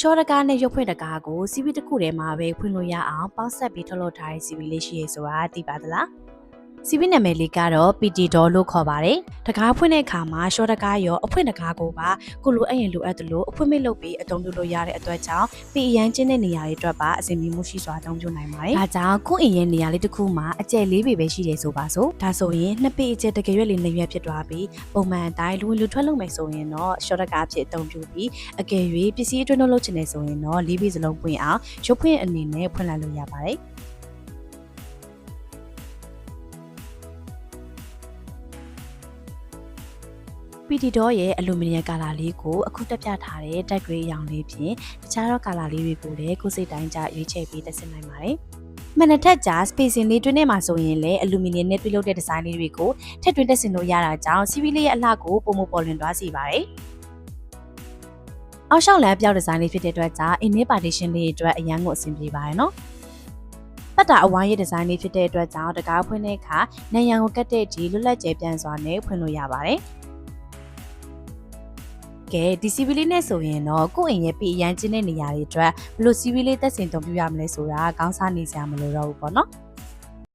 ရှော့တကားနဲ့ရုပ်ဖွင့်တကားကို CV တစ်ခုထဲမှာပဲဖွင့်လို့ရအောင်ပေါင်းဆက်ပြီးထုတ်လုပ်ထားတဲ့ CV လေးရှိရဲဆိုတာသိပါသလား CV နာမည်လေးကတော့ PT Doll လို့ခေါ်ပါတယ်။တကားဖွင့်တဲ့အခါမှာရှော့တကားရောအဖွင့်တကားကိုပါကိုလိုအပ်ရင်လိုအပ်သလိုအဖွင့်မိတ်လုပ်ပြီးအသုံးပြုလို့ရတဲ့အတွက်ကြောင့်ပေအရန်ချင်းတဲ့နေရာတွေအတွက်ပါအဆင်ပြေမှုရှိစွာအသုံးပြုနိုင်ပါတယ်။ဒါကြောင့်ကိုယ့်အိမ်ရဲ့နေရာလေးတစ်ခုမှာအကျယ်လေးပေပဲရှိတယ်ဆိုပါစို့။ဒါဆိုရင်နှစ်ပေအကျယ်တကယ်ရွက်လေးနှစ်ရွက်ဖြစ်သွားပြီးပုံမှန်အတိုင်းလူဝင်လူထွက်လုပ်မယ်ဆိုရင်တော့ရှော့တကားအဖြစ်အသုံးပြုပြီးအကယ်၍ပစ္စည်းအတွင်းလုပ်ချင်နေဆိုရင်တော့လေးပေစလုံးပွင့်အောင်ရုပ်ဖွင့်အနေနဲ့ဖွင့်လိုက်လို့ရပါတယ်။ PD Doll ရဲ့အလူမီနီယံကာလာလေးကိုအခုတက်ပြထားတဲ့တက်ဂရေးအရောင်လေးဖြင့်တခြားသောကာလာလေးတွေကိုလည်းကိုယ်စိတ်တိုင်းကြရွေးချယ်ပြီးတက်ဆင်နိုင်ပါတယ်။မနက်ထက်ကြာ spacing လေးတွင်းထဲမှာဆိုရင်လည်းအလူမီနီယံနဲ့ပြုလုပ်တဲ့ဒီဇိုင်းလေးတွေကိုထည့်သွင်းတက်ဆင်လို့ရတာကြောင့် CV လေးရဲ့အလှကိုပုံမပေါ်လွင်သွားစေပါတယ်။အောက်လျှောက်လမ်းပြောက်ဒီဇိုင်းလေးဖြစ်တဲ့အတွက်ကြောင့် inner partition လေးအတွက်အရန်ကိုအဆင်ပြေပါတယ်နော်။ပတ်တာအဝိုင်းရဲ့ဒီဇိုင်းလေးဖြစ်တဲ့အတွက်ကြောင့်တကားဖွင့်တဲ့အခါနံရံကိုကတ်တဲ့ဒီလွတ်လပ်ကျဲပြန်စွာနဲ့ဖွင့်လို့ရပါတယ်။ ကဲဒီ CV လေးနဲ့ဆိုရင်တော့ကိုယ့်အိမ်ရဲ့ပြည်အရန်ချင်းတဲ့နေရာတွေအတွက်ဘယ်လို CV လေးတက်ဆင်တုံပြရမလဲဆိုတာခေါင်းစားနေစရာမလိုတော့ဘူးပေါ့နော်။